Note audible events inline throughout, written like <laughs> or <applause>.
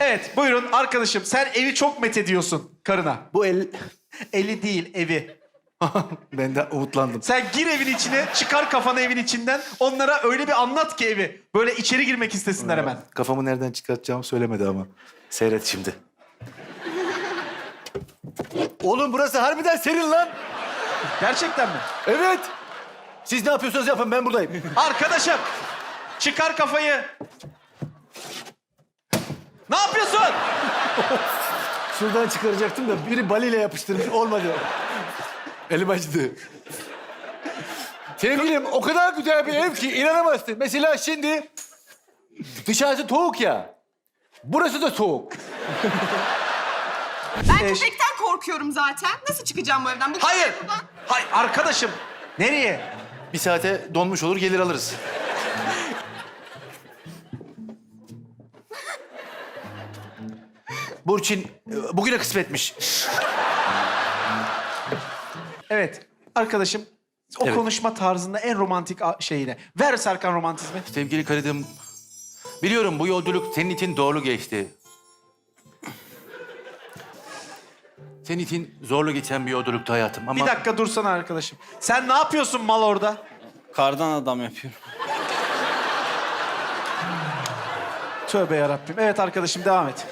Evet buyurun arkadaşım sen evi çok met ediyorsun karına. Bu el... Eli değil evi. <laughs> ben de umutlandım. Sen gir evin içine çıkar kafanı evin içinden onlara öyle bir anlat ki evi. Böyle içeri girmek istesinler hemen. Kafamı nereden çıkartacağımı söylemedi ama. Seyret şimdi. Oğlum burası harbiden serin lan. Gerçekten mi? Evet. Siz ne yapıyorsanız yapın ben buradayım. Arkadaşım çıkar kafayı. Ne yapıyorsun? Şuradan çıkaracaktım da biri baliyle yapıştırmış olmadı. Elim acıdı. Sevgilim o kadar güzel bir ev ki inanamazsın. Mesela şimdi dışarısı soğuk ya. Burası da soğuk. Ben Eş- köpekten korkuyorum zaten. Nasıl çıkacağım bu evden? Bu Hayır. Hayır arkadaşım. Nereye? Bir saate donmuş olur gelir alırız. Burçin e, bugüne kısmetmiş. Evet arkadaşım o Evet. konuşma tarzında en romantik a- şeyine. Ver Serkan romantizmi. Sevgili karıdım, biliyorum bu yolculuk senin için doğru geçti. Senin için zorlu geçen bir yolculuktu hayatım ama... Bir dakika dursana arkadaşım. Sen ne yapıyorsun mal orada? Kardan adam yapıyorum. Tövbe yarabbim. Evet arkadaşım devam et.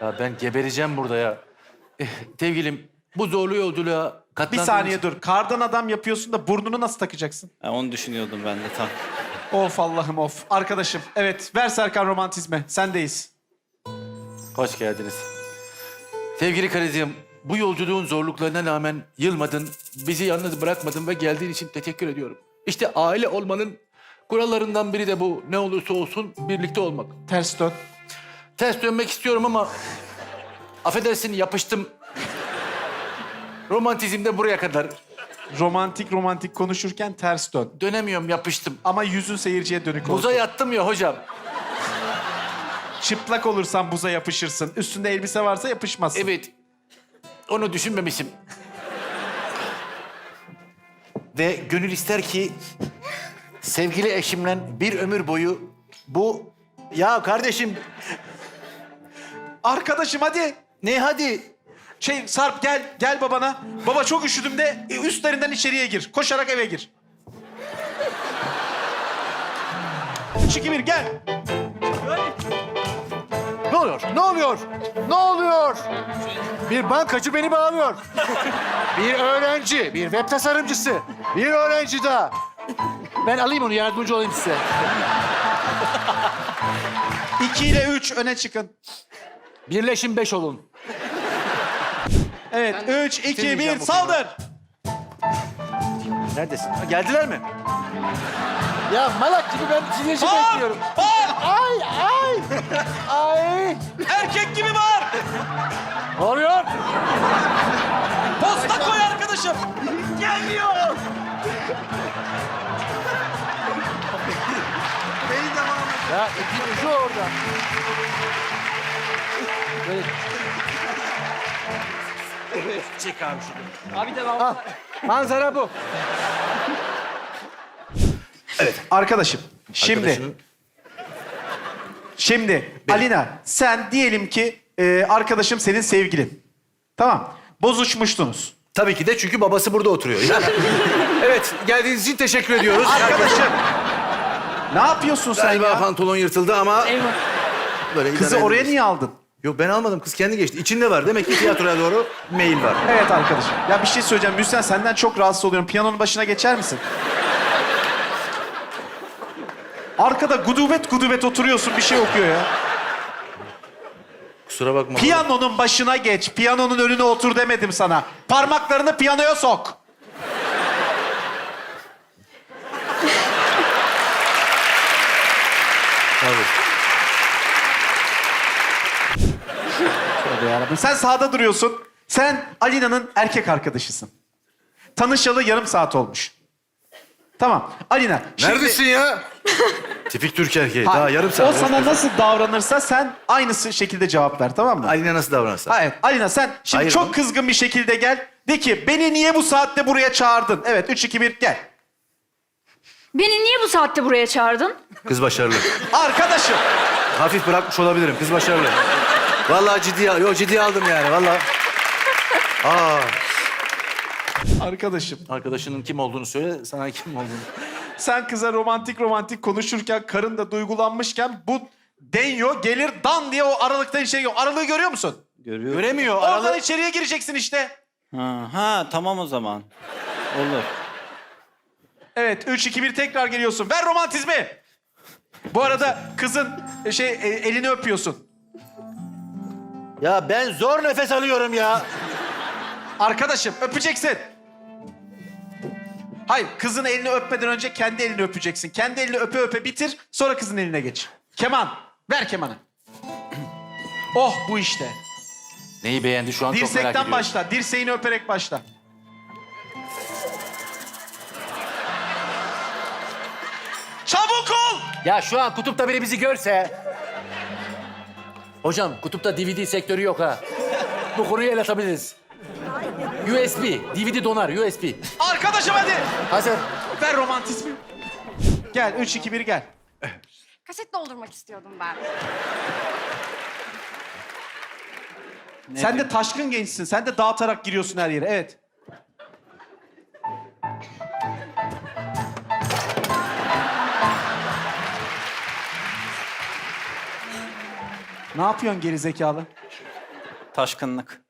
Ya ben gebereceğim burada ya. Eh, sevgilim, bu zorlu yolculuğa Bir saniye dur. Kardan adam yapıyorsun da burnunu nasıl takacaksın? Ha, onu düşünüyordum ben de tam. Of Allah'ım of. Arkadaşım evet ver Serkan romantizme. Sendeyiz. Hoş geldiniz. Sevgili karıcığım, bu yolculuğun zorluklarına rağmen yılmadın, bizi yalnız bırakmadın ve geldiğin için teşekkür ediyorum. İşte aile olmanın kurallarından biri de bu. Ne olursa olsun birlikte olmak. Ters dön. Ters dönmek istiyorum ama affedersin yapıştım. Romantizm de buraya kadar. Romantik romantik konuşurken ters dön. Dönemiyorum yapıştım. Ama yüzün seyirciye dönük olsun. Buza yattım ya hocam. Çıplak olursan buza yapışırsın. Üstünde elbise varsa yapışmazsın. Evet. Onu düşünmemişim. Ve gönül ister ki sevgili eşimle bir ömür boyu bu... Ya kardeşim Arkadaşım hadi. ne hadi? Şey Sarp gel gel babana. Baba çok üşüdüm de e, üstlerinden içeriye gir. Koşarak eve gir. Üç, iki, bir gel. Ne oluyor? Ne oluyor? Ne oluyor? Bir bankacı beni bağlıyor. bir öğrenci, bir web tasarımcısı, bir öğrenci daha. Ben alayım onu yardımcı olayım size. İki ile üç öne çıkın. Birleşin beş olun. Evet üç, iki, bir saldır. Neredesin? Ha, geldiler mi? Ya malak gibi ben sizi Bağır, bekliyorum. bağır. Ay ay ay. Erkek gibi var. Ne oluyor? Posta koy arkadaşım. Gelmiyor. Ya ipin ucu orada. Böyle... Çek abi şunu. Abi de ben... Manzara bu. Arkadaşım şimdi Arkadaşım. şimdi Alina sen diyelim ki e, arkadaşım senin sevgilin. Tamam. Bozuşmuştunuz. Tabii ki de çünkü babası burada oturuyor. Yani- <laughs> evet, geldiğiniz için teşekkür ediyoruz. Arkadaşım. ne yapıyorsun sen Galiba ya? pantolon yırtıldı ama... Böyle Kızı oraya ederiz. niye aldın? Yok ben almadım, kız kendi geçti. İçinde var. Demek ki tiyatroya doğru mail var. Evet arkadaşım. Ya bir şey söyleyeceğim. Müslüman senden çok rahatsız oluyorum. Piyanonun başına geçer misin? Arkada gudubet gudubet oturuyorsun bir şey okuyor ya. Kusura bakma. Piyanonun başına geç. Piyanonun önüne otur demedim sana. Parmaklarını piyanoya sok. Tabii. Tövbe yarabbim. Sen sağda duruyorsun. Sen Alina'nın erkek arkadaşısın. Tanışalı yarım saat olmuş. Tamam. Alina. şimdi- Neredesin ya? <laughs> Tipik Türk erkeği. Ha, Daha yarım saat. O sana nasıl davranırsa sen aynısı şekilde cevap ver tamam mı? Aline nasıl davranırsa. Hayır. Alina sen şimdi Hayır, çok oğlum. kızgın bir şekilde gel. De ki beni niye bu saatte buraya çağırdın? Evet üç, iki, bir, gel. Beni niye bu saatte buraya çağırdın? Kız başarılı. Arkadaşım. Hafif bırakmış olabilirim. Kız başarılı. Vallahi ciddi, yo ciddi aldım yani vallahi. Aa. Arkadaşım Arkadaşının kim olduğunu söyle, sana kim olduğunu. sen kıza romantik romantik konuşurken karın da duygulanmışken bu denyo gelir dan diye o aralıktan içeri giriyor. Aralığı görüyor musun? Görüyor. Göremiyor. Oradan Aralı... içeriye gireceksin işte. Ha, ha tamam o zaman. Olur. Evet 3 2 1 tekrar geliyorsun. Ver romantizmi. Bu arada kızın e, şey e, elini öpüyorsun. Ya ben zor nefes alıyorum ya. Arkadaşım öpeceksin. Hayır kızın elini öpmeden önce kendi elini öpeceksin. Kendi elini öpe öpe bitir sonra kızın eline geç. Keman ver kemanı. <clears throat> Oh bu işte. Neyi beğendi şu an çok merak Dirsekten ediyorum. başla. Dirseğini öperek başla. Çabuk ol! Ya şu an kutupta biri bizi görse... Hocam kutupta DVD sektörü yok ha. Bu konuyu el atabiliriz. USB, DVD donar, USB. Arkadaşım hadi. Hazır. Ver romantizmi. Gel 3 2 1 gel. Kaset doldurmak istiyordum ben. Sen de taşkın gençsin. Sen de dağıtarak giriyorsun her yere. Evet. Ne yapıyorsun geri zekalı? Taşkınlık.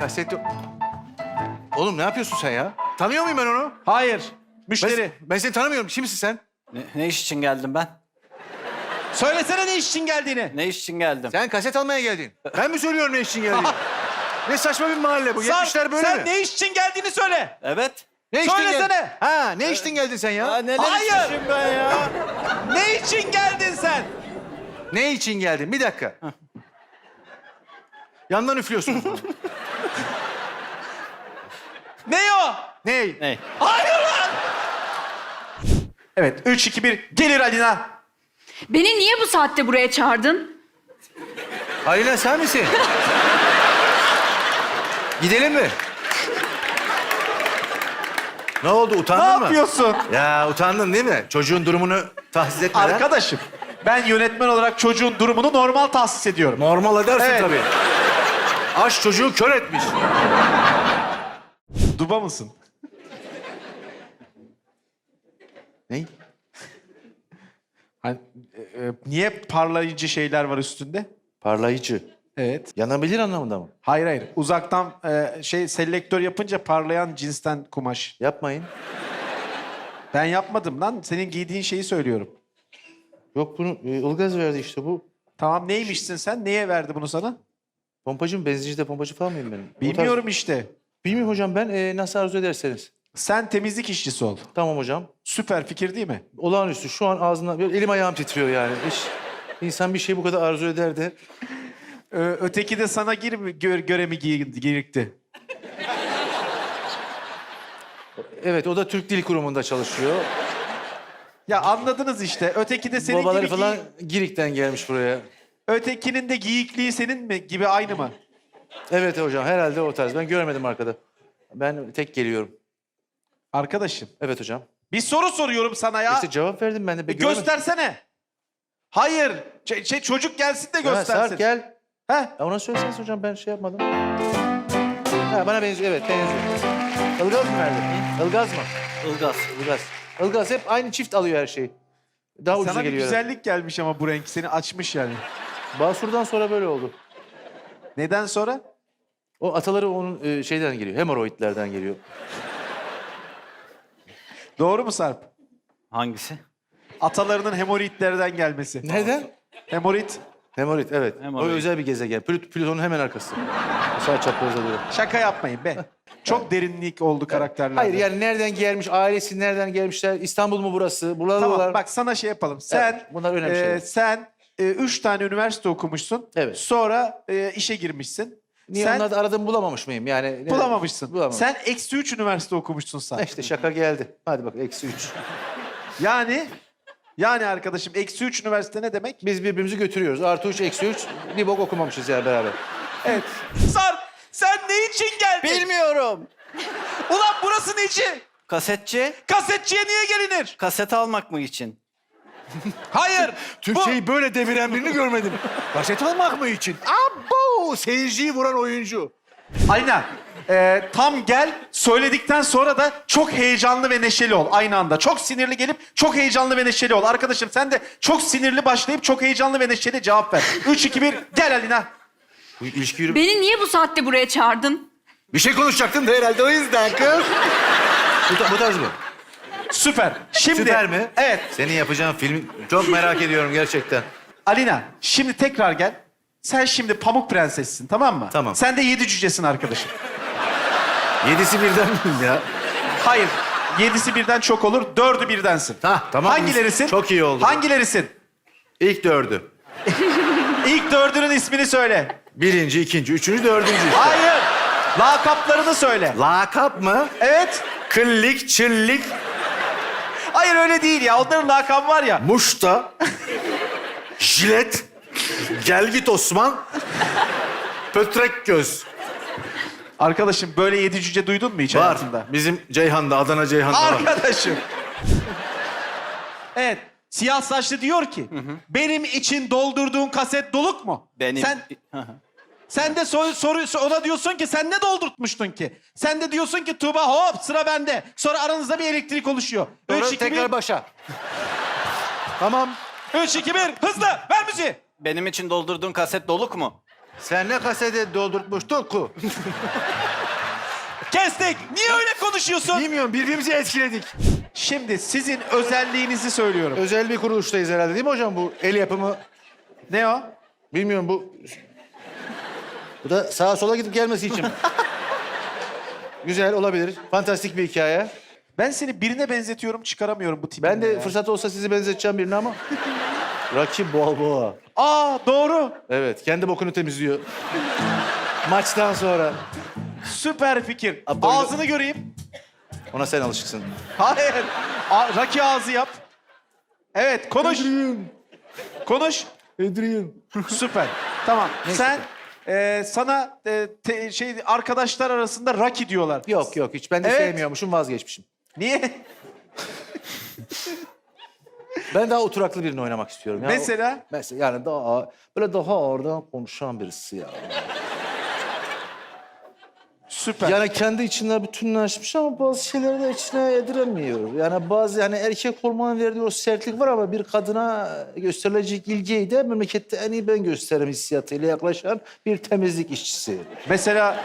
Kaset doldurmak istiyorum ben. Oğlum ne yapıyorsun sen ya? Tanıyor muyum ben onu? Hayır. Ben, Müşteri. ben seni tanımıyorum. Kimsin sen? Ne, ne iş için geldim ben? Söylesene ne iş için geldiğini. Ne iş için geldim? Sen kaset almaya geldin. Ben mi söylüyorum ne için geldiğini? <laughs> ne saçma bir mahalle bu. Sarp, 70'ler böyle sen mi? ne iş için geldiğini söyle. Evet. Ne Söylesene. Ha ne içtin geldin sen ya? Ya neler Hayır. ben ya? <laughs> Ne için geldin sen? Ne için geldin? Bir dakika. Yandan üflüyorsunuz. <laughs> bunu. Ne o? ne? Ne? Hayır lan! Evet 3 2 1 gelir Alina. Beni niye bu saatte buraya çağırdın? Alina sen misin? Gidelim mi? Ne oldu Ne utandın mı? yapıyorsun? Ya utandın değil mi? Çocuğun durumunu tahsis etmeden. Arkadaşım ben yönetmen olarak çocuğun durumunu normal tahsis ediyorum. Normal edersin Evet. tabii. Aş çocuğu kör etmiş. Duba mısın? Ne? Hani, e, e, niye parlayıcı şeyler var üstünde? Parlayıcı. Evet. Yanabilir anlamında mı? Hayır hayır. Uzaktan e, şey selektör yapınca parlayan cinsten kumaş. Yapmayın. Ben yapmadım lan. Senin giydiğin şeyi söylüyorum. Yok bunu e, Ilgaz verdi işte bu. Tamam neymişsin sen? Neye verdi bunu sana? Pompacı mı? Pompacı falan mıyım ben? O tarz- Bilmiyorum işte. Bilmiyorum hocam ben e, nasıl arzu ederseniz. Sen temizlik işçisi ol. Tamam hocam. Süper fikir değil mi? Olağanüstü. Şu an ağzına böyle elim ayağım titriyor yani. Hiç insan bir şey bu kadar arzu eder de. Ö- öteki de sana gir mi, gör, göre mi giy- girikti? Evet o da Türk Dil Kurumu'nda çalışıyor. Ya anladınız işte. Öteki de senin Babaları gibi falan giy- Girik'ten gelmiş buraya. Ötekinin de giyikliği senin mi gibi aynı mı? Evet hocam herhalde o tarz. Ben görmedim arkada. Ben tek geliyorum. Arkadaşım Evet hocam. bir soru soruyorum sana ya. İşte cevap verdim ben de. E, Bir göremedim. göstersene. Hayır. Ç- şey, çocuk gelsin de Ha, göstersin. Sarp gel. He? Ya ona söyleseniz hocam ben şey yapmadım. Ha, bana benziyor evet benziyor. Ilgaz mı verdi? Ilgaz mı? Ilgaz. Ilgaz. Ilgaz hep aynı çift alıyor her şeyi. Daha ucuza Sana bir geliyor. güzellik gelmiş ama bu renk seni açmış yani. Basur'dan sonra böyle oldu. Neden sonra? O ataları onun e, şeyden geliyor. Hemoroidlerden geliyor. Doğru mu Sarp? Hangisi? Atalarının hemoroidlerden gelmesi. Neden? Hemorit. Hemorit evet. Hemoroid. O özel bir gezegen. Plüt, Plüton'un hemen arkası. Sağ çaprazda duruyor. Şaka yapmayın be. Çok derinlik oldu karakterlerde. Hayır yani nereden gelmiş, ailesi nereden gelmişler, İstanbul mu burası. Tamam bak sana şey yapalım. Sen bunlar önemli e, şeyler. sen e, üç tane üniversite okumuşsun. Evet. Sonra e, işe girmişsin. Niye sen onlarda aradığımı bulamamış mıyım? Yani ne- bulamamışsın. Bulamamış. Sen eksi üç üniversite okumuşsun sen. İşte şaka geldi. Hadi bak eksi üç. <laughs> Yani yani arkadaşım eksi üç üniversite ne demek? Biz birbirimizi götürüyoruz. Artı üç, eksi üç. Bir bok okumamışız yani beraber. Evet. Sarp sen ne için geldin? Bilmiyorum. Ulan burası ne için? Kasetçi. Kasetçiye niye gelinir? Kaset almak mı için? Hayır. Türkçeyi böyle deviren birini görmedim. Kaset almak mı için? Abo! Seyirciyi vuran oyuncu. Alina, e, tam gel söyledikten sonra da çok heyecanlı ve neşeli ol aynı anda. Çok sinirli gelip çok heyecanlı ve neşeli ol. Arkadaşım sen de çok sinirli başlayıp çok heyecanlı ve neşeli cevap ver. Üç, iki, bir, gel Alina. Bu ilişki yürü... Beni niye bu saatte buraya çağırdın? Bir şey konuşacaktın da herhalde o yüzden kız. bu, ta- bu tarz mı? Süper. Şimdi, Süper mi? Evet. Senin yapacağın film çok merak ediyorum gerçekten. Alina, şimdi tekrar gel. Sen şimdi Pamuk Prensessin, tamam mı? Tamam. Sen de yedi cücesin arkadaşım. Yedisi birden miyim ya? Hayır, yedisi birden çok olur, dördü birdensin. Hah, tamam. Hangilerisin? Çok iyi oldu. Hangilerisin? İlk dördü. İlk dördünün ismini söyle. Birinci, ikinci, üçüncü, dördüncü işte. Hayır. Lakaplarını söyle. Lakap mı? Evet. Kıllik, çillik, Hayır öyle değil ya. Onların lakabı var ya. muşta, jilet, gelgit Osman, pötrek göz. Arkadaşım böyle yedi cüce duydun mu hiç Var. hayatında? Bizim Ceyhan'da, Adana Ceyhan'da var. Arkadaşım. evet. Siyah saçlı diyor ki, benim için doldurduğun kaset doluk mu? Benim... Sen, <laughs> Hı hı. sen de soru, soru, ona diyorsun ki sen ne doldurtmuştun ki? Sen de diyorsun ki Tuğba hop sıra bende. Sonra aranızda bir elektrik oluşuyor. Sonra Üç, iki, tekrar bir. başa. <laughs> tamam. Üç, iki, bir. Hızlı. Ver müziği. Benim için doldurduğun kaset doluk mu? Sen ne kasete doldurtmuştun ku? Kestik. Niye öyle konuşuyorsun? Bilmiyorum birbirimizi etkiledik. Şimdi sizin özelliğinizi söylüyorum. Özel bir kuruluştayız herhalde değil mi hocam bu el yapımı? Ne o? Bilmiyorum bu... Bu da sağa sola gidip gelmesi için? <laughs> Güzel olabilir. Fantastik bir hikaye. Ben seni birine benzetiyorum çıkaramıyorum bu tipi. Ben de fırsat olsa sizi benzeteceğim birine ama... <laughs> Rocky Balboa. Aa doğru. Evet, kendi bokunu temizliyor. <laughs> Maçtan sonra. Süper fikir. Apollo- Ağzını göreyim. Ona sen alışıksın. Hayır. A- Raki ağzı yap. Evet konuş. Konuş. Adrian. Süper. Tamam. Sen e, sana e, te- şey arkadaşlar arasında Raki diyorlar. Yok yok hiç ben de Evet. sevmiyormuşum vazgeçmişim. Niye? Ben daha oturaklı birini oynamak istiyorum. Ya. Mesela? Mesela yani daha böyle daha oradan konuşan birisi ya. Süper. Yani kendi içinde bütünleşmiş ama bazı şeyleri de içine yediremiyor. Yani bazı yani erkek olmanın verdiği o sertlik var ama bir kadına gösterilecek ilgiyi de memlekette en iyi ben gösteririm hissiyatıyla yaklaşan bir temizlik işçisi. Mesela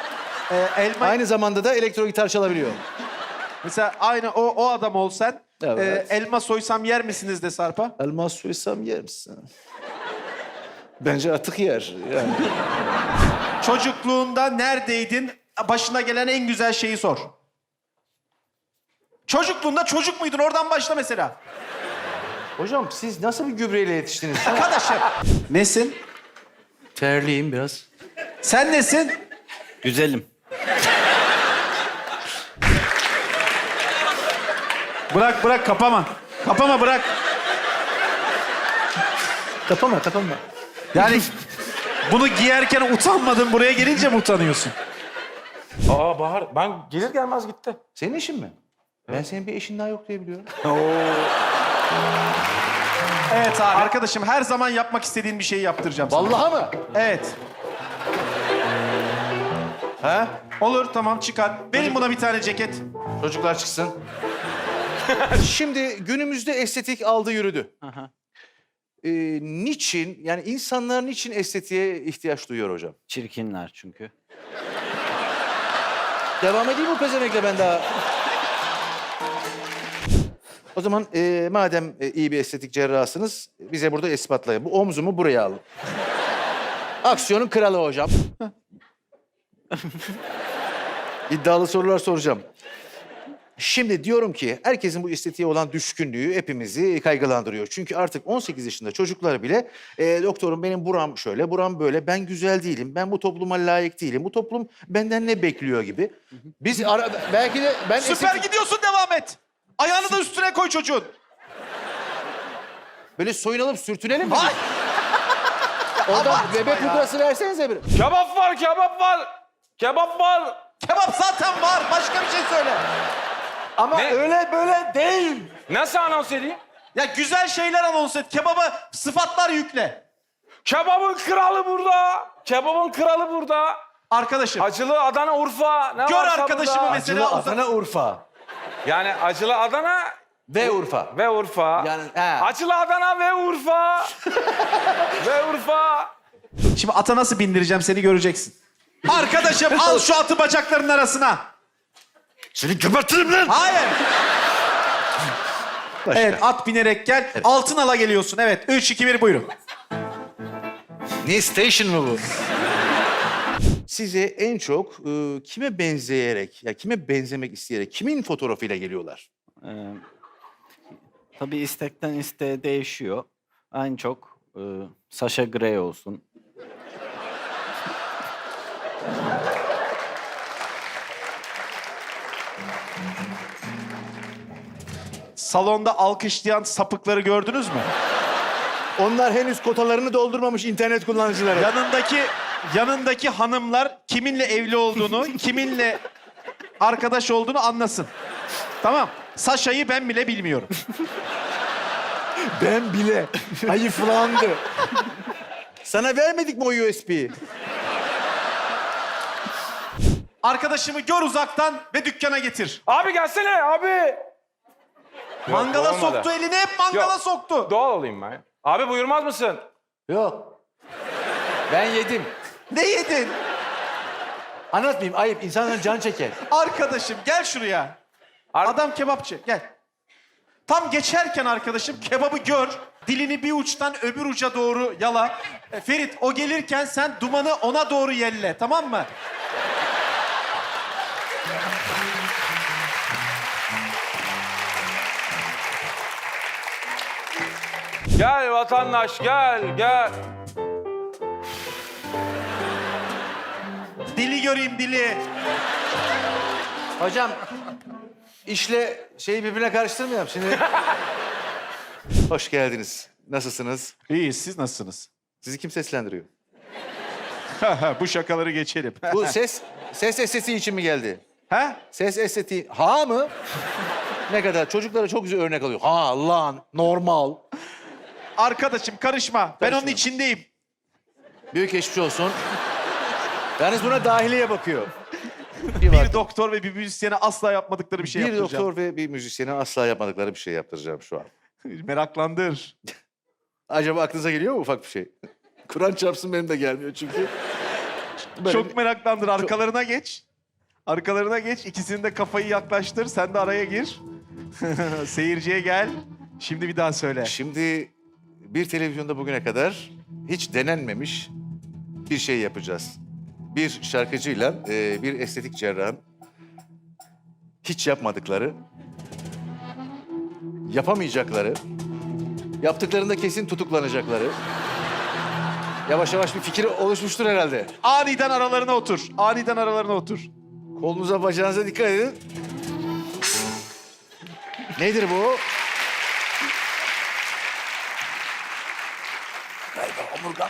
e, elma Aynı zamanda da elektro gitar çalabiliyor. mesela aynı o o adam olsan Evet. e, elma soysam yer misiniz de Sarpa? Elmas soysam yer misin? Bence atık yer. Yani. <laughs> Çocukluğunda neredeydin? Başına gelen en güzel şeyi sor. Çocukluğunda çocuk muydun? Oradan başla mesela. Hocam siz nasıl bir gübreyle yetiştiniz? Arkadaşım. Nesin? Terliyim biraz. Sen nesin? Güzelim. Bırak bırak kapama. Kapama bırak. kapama kapama. Yani bunu giyerken utanmadın buraya gelince mi utanıyorsun? Aa Bahar ben gelir gelmez gitti. Senin işin mi? Ben senin bir eşin daha yok diye biliyorum. <laughs> Evet abi. Arkadaşım her zaman yapmak istediğin bir şeyi yaptıracağım sana. Vallahi mı? Evet. Ha? Olur tamam çıkar. Verin buna bir tane ceket. Çocuklar çıksın. <laughs> Şimdi günümüzde estetik aldı yürüdü. Ee, niçin, yani insanlar niçin estetiğe ihtiyaç duyuyor hocam? Çirkinler çünkü. Devam edeyim mi pezemekle ben daha? O zaman e, madem e, iyi bir estetik cerrahsınız, bize burada ispatlayın. Bu omzumu buraya alın. Aksiyonun kralı hocam. <laughs> İddialı sorular soracağım. Şimdi diyorum ki herkesin bu estetiğe olan düşkünlüğü hepimizi kaygılandırıyor. Çünkü artık 18 yaşında çocuklar bile e, doktorum benim buram şöyle, buram böyle, ben güzel değilim, ben bu topluma layık değilim, bu toplum benden ne bekliyor gibi. Biz ara, belki de ben Süper estetik- gidiyorsun devam et. Ayağını da üstüne koy çocuğun. böyle soyunalım sürtünelim mi? Ay. Oradan bebek pudrası versenize bir. Kebap var kebap var. Kebap var. Kebap zaten var. Başka bir şey söyle. Ama Ne? öyle böyle değil. Nasıl anons edeyim? Ya güzel şeyler anons et. Kebaba sıfatlar yükle. Kebabın kralı burada. Kebabın kralı burada. Arkadaşım Acılı Adana Urfa. Ne gör varsa arkadaşımı burada. mesela. Acılı uzak- Adana Urfa. Yani acılı Adana Ve Urfa. ve Urfa. Yani, he. Acılı Adana ve Urfa. <laughs> ve Urfa. Şimdi ata nasıl bindireceğim seni göreceksin. Arkadaşım al şu atı bacaklarının arasına. Seni gebertirim lan. Hayır. Evet at binerek gel. Altın ala geliyorsun. Evet 3 2 1 buyurun. Ne station mı bu? Size en çok e, kime benzeyerek, ya kime benzemek isteyerek, kimin fotoğrafıyla geliyorlar? Ee, tabii istekten isteğe değişiyor. En çok e, Sasha Grey olsun. Salonda alkışlayan sapıkları gördünüz mü? Onlar henüz kotalarını doldurmamış internet kullanıcıları. Yanındaki yanındaki hanımlar kiminle evli olduğunu, <laughs> kiminle arkadaş olduğunu anlasın. Tamam. Saşa'yı ben bile bilmiyorum. <laughs> Ben bile. Hayıflandı. Sana vermedik mi o USB'yi? Arkadaşımı gör uzaktan ve dükkana getir. Abi gelsene abi. Mangala olmadı. soktu elini hep mangala Yok. soktu. Doğal olayım ben. Abi buyurmaz mısın? Yok. Ben yedim. Ne yedin? Anlatmayayım ayıp. İnsanların can çeker. Arkadaşım gel şuraya. Ar- Adam kebapçı gel. Tam geçerken arkadaşım kebabı gör. Dilini bir uçtan öbür uca doğru yala. E, Ferit o gelirken sen dumanı ona doğru yelle tamam mı? Gel vatandaş gel gel. Dili göreyim dili. Hocam işle şeyi birbirine karıştırmayalım. Şimdi <laughs> Hoş geldiniz. Nasılsınız? İyi siz nasılsınız? Sizi kim seslendiriyor? <laughs> Bu şakaları geçelim. Bu <laughs> ses, ses estetiği için mi geldi? ha? Ses estetiği, ha mı? ne kadar? Çocuklara çok güzel örnek alıyor. Ha lan, normal. Arkadaşım karışma. Ben onun içindeyim. Büyük geçmiş olsun. Yalnız buna dahiliye bakıyor. Bir doktor ve bir müzisyene asla yapmadıkları bir şey bir yaptıracağım. doktor ve bir müzisyene asla yapmadıkları bir şey yaptıracağım şu an. <laughs> Meraklandır. Acaba aklınıza geliyor mu ufak bir şey? Kur'an çarpsın benim de gelmiyor çünkü. Böyle Çok meraklandır. Arkalarına geç. Arkalarına geç. İkisinin de kafayı yaklaştır. Sen de araya gir. <laughs> Seyirciye gel. Şimdi bir daha söyle. Şimdi bir televizyonda bugüne kadar hiç denenmemiş bir şey yapacağız. Bir şarkıcıyla e, bir estetik cerrahın hiç yapmadıkları, yapamayacakları, yaptıklarında kesin tutuklanacakları. Yavaş yavaş bir fikir oluşmuştur herhalde. Aniden aralarına otur. Aniden aralarına otur. Kolunuza bacağınıza dikkat edin. Nedir bu? Galiba omurgam.